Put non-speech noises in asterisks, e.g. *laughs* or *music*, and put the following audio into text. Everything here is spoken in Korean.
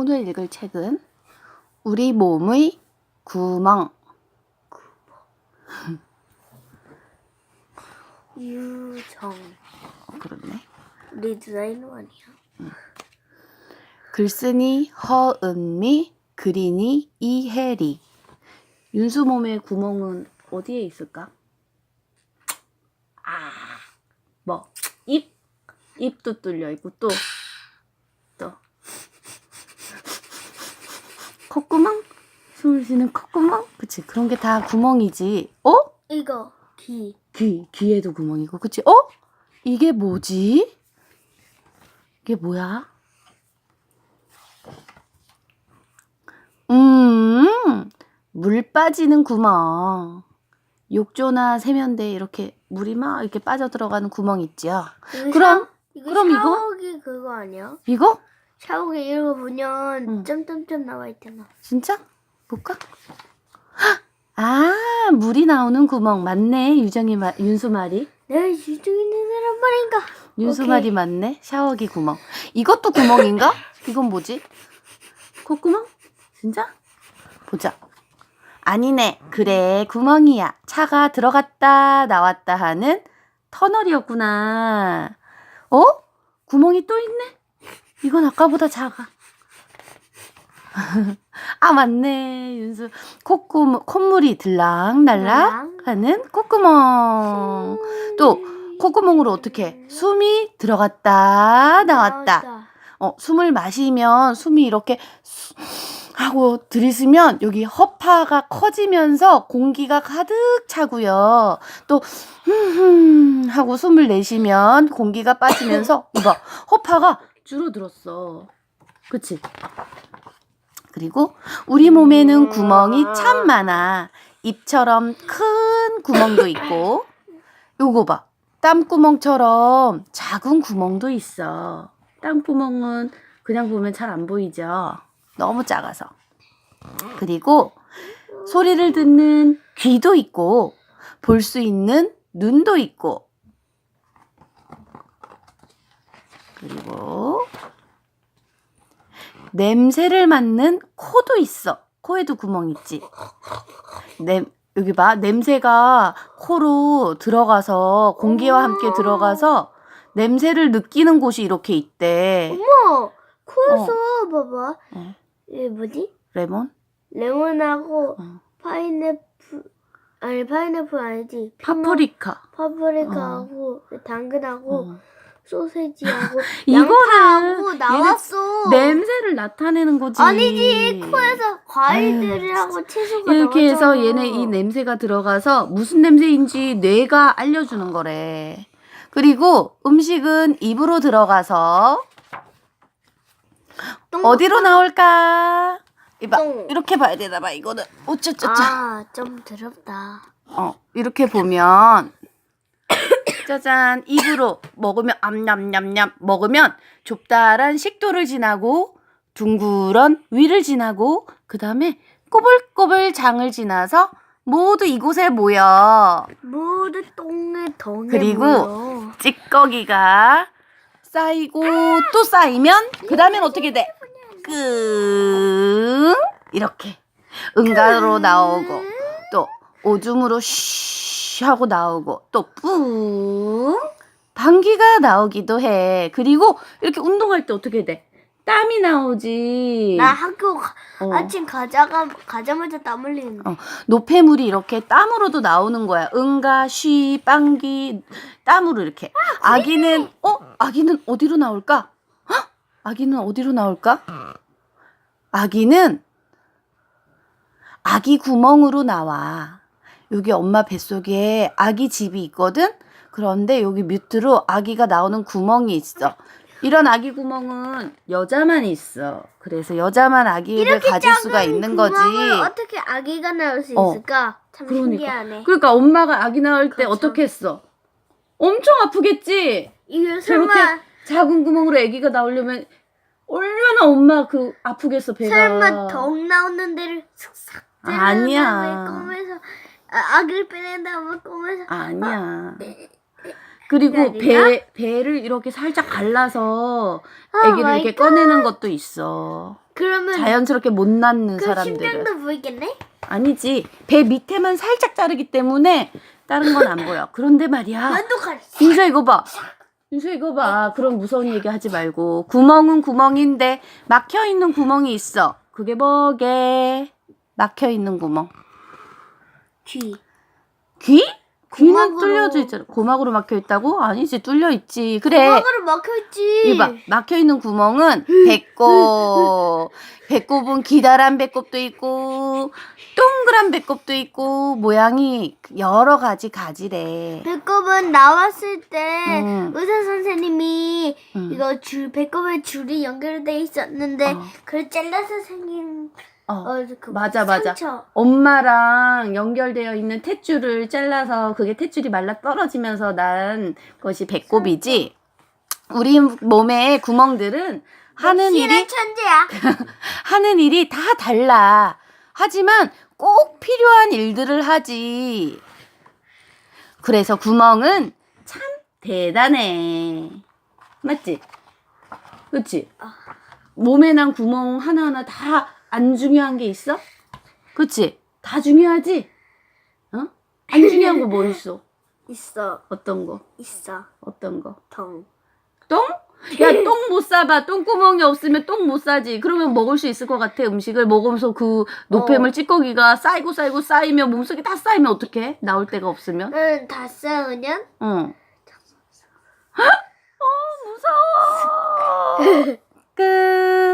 오늘 읽을 책은 우리 몸의 구멍. *laughs* 유정. 어, 그렇네. 우리 디자이너 아니야? 글쓰니 허은미, 그리니 이혜리. 윤수 몸의 구멍은 어디에 있을까? 아, 뭐 입, 입도 뚫려 있고 또, 또 콧구멍, 숨을 쉬는 콧구멍, 그치? 그런 게 다 구멍이지. 어? 이거 귀. 귀, 귀에도 구멍이고, 그치? 어? 이게 뭐지? 이게 뭐야? 음, 물 빠지는 구멍. 욕조나 세면대에 이렇게 물이 막 이렇게 빠져 들어가는 구멍 있죠? 이거 그럼, 샤- 이거 그럼 이거? 샤워기 그거 아니야? 이거? 샤워기 이거 보면 응. 점점점 나와 있잖아. 진짜? 볼까? 헉! 아, 물이 나오는 구멍. 맞네. 유정이 말, 윤수 말이. 내가 유정 있는 사람 말인가? 윤수 오케이. 말이 맞네. 샤워기 구멍. 이것도 구멍인가? 이건 뭐지? 콧구멍? 진짜? 보자. 아니네. 그래, 구멍이야. 차가 들어갔다, 나왔다 하는 터널이었구나. 어? 구멍이 또 있네? 이건 아까보다 작아. *laughs* 아, 맞네. 윤수. 콧구멍, 콧물이 들락날락 하는 콧구멍. 또, 콧구멍으로 어떻게 해? 숨이 들어갔다, 나왔다. 어, 숨을 마시면 숨이 이렇게 수- 하고 들이쓰면 여기 허파가 커지면서 공기가 가득 차고요. 또 흠흠 하고 숨을 내쉬면 공기가 빠지면서 *coughs* 이봐 허파가 줄어들었어. 그치? 그리고 우리 몸에는 구멍이 참 많아. 입처럼 큰 구멍도 있고 요거 봐. 땀구멍처럼 작은 구멍도 있어. 땀구멍은 그냥 보면 잘 안 보이죠. 너무 작아서. 그리고 소리를 듣는 귀도 있고 볼 수 있는 눈도 있고 그리고 냄새를 맡는 코도 있어. 코에도 구멍 있지. 냄 여기 봐. 냄새가 코로 들어가서 공기와 함께 들어가서 냄새를 느끼는 곳이 이렇게 있대. 어머, 코에서 봐봐. 어. 이게 뭐지? 레몬? 레몬하고 어. 파인애플 아니 파인애플 아니지. 파프리카. 파프리카하고 당근하고 어. 소세지하고 *laughs* 이거는 양파하고 나왔어. 냄새를 나타내는 거지. 아니지 코에서 과일들을 아유, 하고 채소가 이렇게 해서 나왔잖아. 얘네 이 냄새가 들어가서 무슨 냄새인지 뇌가 알려주는 거래. 그리고 음식은 입으로 들어가서 똥- 어디로 나올까? 이봐 똥. 이렇게 봐야 되나 봐 이거는 어쩌쩌쩌 아좀 더럽다. 어 이렇게 보면 짜잔. 입으로 먹으면 암냠냠냠. 먹으면 좁다란 식도를 지나고 둥그런 위를 지나고 그 다음에 꼬불꼬불 장을 지나서 모두 이곳에 모여. 모두 똥에 덩에 그리고 모여. 찌꺼기가 쌓이고 또 쌓이면 그 다음엔 어떻게 돼? 끙. 이렇게 응가로 나오고 또 오줌으로 쉬 하고 나오고 또 뿡 방귀가 나오기도 해. 그리고 이렇게 운동할 때 어떻게 돼? 땀이 나오지. 나 학교 가- 어. 아침 가자가 가자마자 땀 흘리는데. 어. 노폐물이 이렇게 땀으로도 나오는 거야. 응가, 쉬, 빵기, 땀으로 이렇게. 아 기는 어? 아기는 어디로 나올까? 헉? 아기는 어디로 나올까? 아기는 아기 구멍으로 나와. 여기 엄마 뱃속에 아기 집이 있거든. 그런데 여기 밑으로 아기가 나오는 구멍이 있어. 이런 아기 구멍은 여자만 있어. 그래서 여자만 아기를 가질 수가 작은 있는 거지. 구멍을 어떻게 아기가 나올 수 어. 있을까? 참 그러니까. 신기하네. 그러니까 엄마가 아기 낳을 때 그렇죠. 어떻게 했어? 엄청 아프겠지? 이거 저렇게 설마 작은 구멍으로 아기가 나오려면 얼마나 엄마 그 아프겠어 배가. 설마 덩 나오는 데를 찌르는 아니야. 꼬매서 아, 아기를 빼낸 다음에 꼬매서 아니야. 그리고 아닌가? 배 배를 이렇게 살짝 갈라서 아, 아기를 마이 이렇게 갓. 꺼내는 것도 있어. 그러면 자연스럽게 못 낳는 그 사람들은 심장도 보이겠네? 아니지 배 밑에만 살짝 자르기 때문에 다른 건 안 보여 그런데 말이야 가리. 윤서 이거 봐 윤서 이거 봐 그런 무서운 얘기 하지 말고 구멍은 구멍인데 막혀 있는 구멍이 있어 그게 뭐게 막혀 있는 구멍 귀. 귀? 귀는 고막으로. 뚫려져 있잖아 고막으로 막혀 있다고? 아니지 뚫려 있지 그래 구멍으로 막혀있지. 이봐 막혀 있는 구멍은 배꼽 *laughs* 배꼽은 기다란 배꼽도 있고 동그란 배꼽도 있고 모양이 여러 가지 가지래 배꼽은 나왔을 때 음. 의사 선생님이 음. 이거 줄 배꼽에 줄이 연결돼 있었는데 어. 그걸 잘라서 생긴 어, 어, 그 맞아, 맞아. 상처. 엄마랑 연결되어 있는 탯줄을 잘라서 그게 탯줄이 말라 떨어지면서 난 것이 배꼽이지 우리 몸의 구멍들은 하는 일이 천재야. *laughs* 하는 일이 다 달라. 하지만 꼭 필요한 일들을 하지. 그래서 구멍은 참 대단해. 맞지? 그치? 몸에 난 구멍 하나하나 다 안 중요한 게 있어? 그치? 다 중요하지? 어? 안 *laughs* 중요한 거 뭐 있어? 있어, 어떤 거? 있어. 어떤 거? 통. 똥? 야, 똥 못 싸봐. 똥구멍이 없으면 똥 못 싸지. 그러면 먹을 수 있을 것 같아, 음식을. 먹으면서 그 노폐물 찌꺼기가 쌓이고 쌓이고 쌓이면 몸속에 다 쌓이면 어떡해? 나올 데가 없으면? 응, 다 싸우면 어. 어, 무서워. 끝. *laughs*